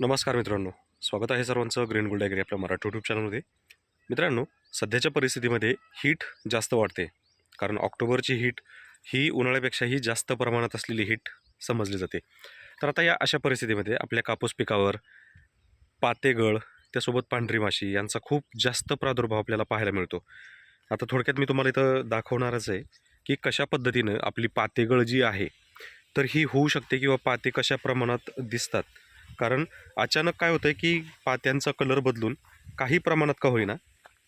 नमस्कार मित्रांनो. स्वागत आहे सर्वांचं ग्रीन गोल्ड ॲग्री आपल्या मराठी यूट्यूब चॅनलमध्ये मित्रांनो सध्याच्या परिस्थितीमध्ये हीट जास्त वाढते. कारण ऑक्टोबरची हीट ही उन्हाळ्यापेक्षाही जास्त प्रमाणात असलेली हीट समजली जाते. तर आता या अशा परिस्थितीमध्ये आपल्या कापूस पिकावर पातेगळ त्यासोबत पांढरी माशी यांचा खूप जास्त प्रादुर्भाव आपल्याला पाहायला मिळतो. आता थोडक्यात मी तुम्हाला इथं दाखवणारच आहे की कशा पद्धतीनं आपली पातेगळ जी आहे तर ही होऊ शकते किंवा पाते कशा प्रमाणात दिसतात कारण अचानक काय होतं आहे की पात्यांचा कलर बदलून काही प्रमाणात का होईना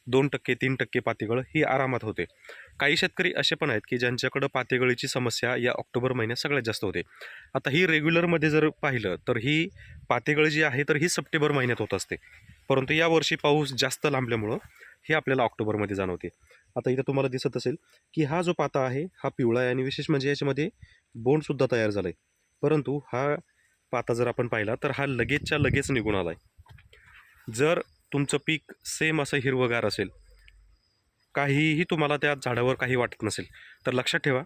दोन टक्के तीन टक्के पातेगळ ही आरामात होते. काही शेतकरी असे पण आहेत की ज्यांच्याकडं पातेगळीची समस्या या ऑक्टोबर महिन्यात सगळ्यात जास्त होते. आता ही रेग्युलरमध्ये जर पाहिलं तर ही पातेगळ जी आहे तर ही सप्टेंबर महिन्यात होत असते. परंतु यावर्षी पाऊस जास्त लांबल्यामुळं हे आपल्याला ऑक्टोबरमध्ये जाणवते. आता इथं तुम्हाला दिसत असेल की हा जो पाता आहे हा पिवळा आहे आणि विशेष म्हणजे याच्यामध्ये बोंडसुद्धा तयार झाला आहे परंतु हा पाता जर आपण पाहिला तर हा लगेचच्या लगेच निघून आला आहे जर तुमचं पीक सेम असं हिरवगार असेल काहीही तुम्हाला त्या झाडावर काही वाटत नसेल तर लक्षात ठेवा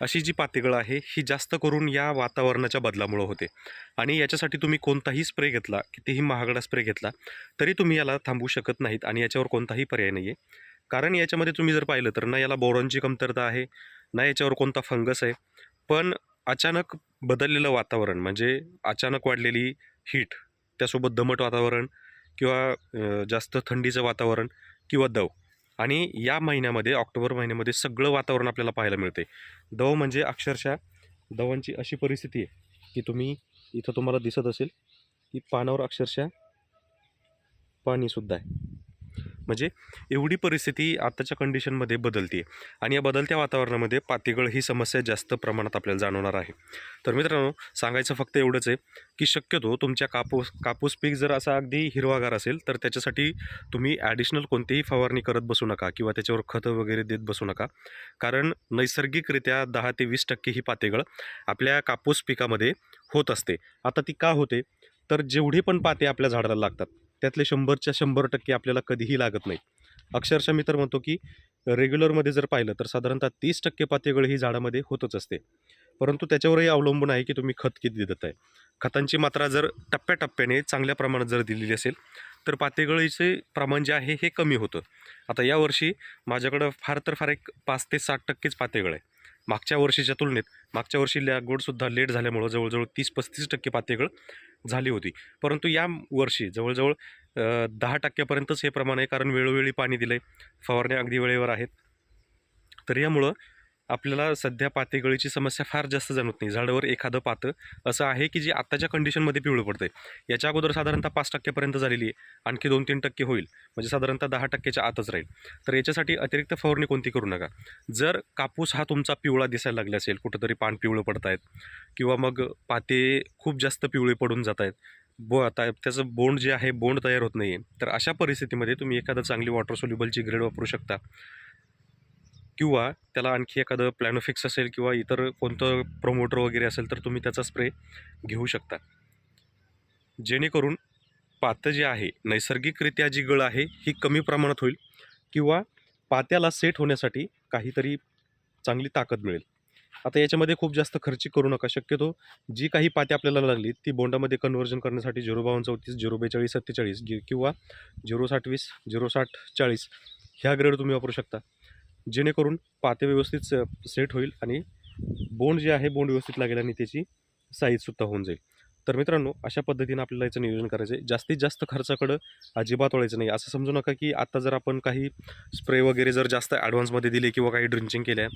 अशी जी पातेगळ आहे ही जास्त करून या वातावरणाच्या बदलामुळं होते. आणि याच्यासाठी तुम्ही कोणताही स्प्रे घेतला कितीही महागडा स्प्रे घेतला तरी तुम्ही याला थांबवू शकत नाहीत आणि याच्यावर कोणताही पर्याय नाही आहे कारण याच्यामध्ये तुम्ही जर पाहिलं तर ना याला बोरॉनची कमतरता आहे ना याच्यावर कोणता फंगस आहे. पण अचानक बदललेलं वातावरण म्हणजे अचानक वाढलेली हीट त्यासोबत दमट वातावरण किंवा जास्त थंडीचं वातावरण किंवा दव. आणि या महिन्यामध्ये ऑक्टोबर महिन्यामध्ये सगळं वातावरण आपल्याला पाहायला मिळते दव म्हणजे अक्षरशः दवांची अशी परिस्थिती आहे की तुम्ही इथं तुम्हाला दिसत असेल की पानावर अक्षरशः पाणीसुद्धा आहे. म्हणजे एवढी परिस्थिती आताच्या कंडिशनमध्ये बदलते आणि या बदलत्या वातावरणामध्ये पातेगळ ही समस्या जास्त प्रमाणात आपल्याला जाणवणार आहे. तर मित्रांनो सांगायचं फक्त एवढंच आहे की शक्यतो तुमच्या कापूस कापूस पीक जर असा अगदी हिरवागार असेल तर त्याच्यासाठी तुम्ही ॲडिशनल कोणतीही फवारणी करत बसू नका किंवा त्याच्यावर खतं वगैरे देत बसू नका. कारण नैसर्गिकरित्या दहा ते वीस टक्के ही पातेगळ आपल्या कापूस पिकामध्ये होत असते. आता ती का होते? तर जेवढी पण पाते आपल्या झाडाला लागतात त्यातले शंभरच्या शंभर टक्के आपल्याला कधीही लागत नाही अक्षरशः मी तर म्हणतो की रेग्युलरमध्ये जर पाहिलं तर साधारणतः तीस टक्के पातेगळ ही झाडामध्ये होतच असते. परंतु त्याच्यावरही अवलंबून आहे की तुम्ही खत किती देत आहे. खतांची मात्रा जर टप्प्याटप्प्याने चांगल्या प्रमाणात जर दिलेली असेल तर पातेगळीचे प्रमाण जे आहे हे कमी होतं. आता यावर्षी माझ्याकडं फार तर फार एक पाच ते साठ टक्केच पातेगळ आहे. मागच्या वर्षीच्या तुलनेत मागच्या वर्षी लागवडसुद्धा लेट झाल्यामुळं जवळजवळ तीस पस्तीस टक्के पातेगळ झाली होती. परंतु या वर्षी जवळजवळ दहा टक्क्यापर्यंतच हे प्रमाण आहे. कारण वेळोवेळी पाणी दिलं आहे फवारण्या अगदी वेळेवर आहेत. तर यामुळं आपल्याला सध्या पातेगळीची समस्या फार जास्त जाणवत नाही. झाडावर एखादं पातं असं आहे की जे आत्ताच्या कंडिशनमध्ये पिवळं पडतं आहे याच्या अगोदर साधारणतः पाच टक्क्यापर्यंत झालेली आहे. आणखी दोन तीन टक्के होईल. म्हणजे साधारणतः दहा टक्क्याच्या आतच राहील. तर याच्यासाठी अतिरिक्त फवारणी कोणती करू नका. जर कापूस हा तुमचा पिवळा दिसायला लागला असेल कुठंतरी पान पिवळं पडत आहेत किंवा मग पाते खूप जास्त पिवळे पडून जात आहेत बो आता त्याचं बोंड जे आहे बोंड तयार होत नाही आहे तर अशा परिस्थितीमध्ये तुम्ही एखादं चांगली वॉटर सोल्युबलची ग्रेड वापरू शकता. किंवा त्याला आणखी एखादं प्लॅनोफिक्स असेल किंवा इतर कोणतं प्रोमोटर वगैरे असेल तर तुम्ही त्याचा स्प्रे घेऊ शकता. जेणेकरून पातं जे आहे नैसर्गिकरित्या जी गळ आहे ही कमी प्रमाणात होईल किंवा पात्याला सेट होण्यासाठी काहीतरी चांगली ताकद मिळेल. आता याच्यामध्ये खूप जास्त खर्च करू नका. शक्यतो जी काही पाती आपल्याला लागली ती बोंडामध्ये कन्व्हर्जन करण्यासाठी झिरो बावन्न चौतीस झिरो बेचाळीस सत्तेचाळीस जी किंवा झिरो साठ वीस झिरो साठ चाळीस ह्या ग्रेड तुम्ही वापरू शकता. जेणेकरून पाते व्यवस्थित स- सेट होईल आणि बोंड जे आहे बोंड व्यवस्थित लागेल आणि त्याची साईजसुद्धा होऊन जाईल. तर मित्रांनो अशा पद्धतीनं आपल्याला याचं नियोजन करायचं आहे जास्तीत जास्त खर्चाकडं अजिबात वळायचं नाही. असं समजू नका की आता जर आपण काही स्प्रे वगैरे जर जास्त ॲडव्हान्समध्ये दिले किंवा काही ड्रिंचिंग केल्या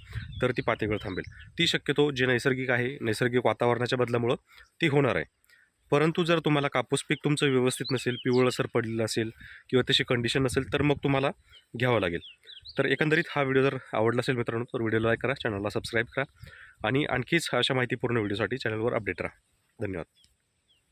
तर ती पातेगळ थांबेल. ती शक्यतो जे नैसर्गिक आहे नैसर्गिक वातावरणाच्या बदलामुळं ती होणार आहे. परंतु जर तुम्हाला कापूस पीक तुमचं व्यवस्थित नसेल पिवळसर पडलेलं असेल किंवा तशी कंडिशन नसेल तर मग तुम्हाला घ्यावं लागेल. तर एकंदरीत हा व्हिडिओ जर आवडला असेल मित्रांनो तर व्हिडिओ लाईक करा चॅनलला सबस्क्राईब करा आणि आणखीच अशा माहितीपूर्ण व्हिडिओसाठी चॅनलवर अपडेट राहा. धन्यवाद.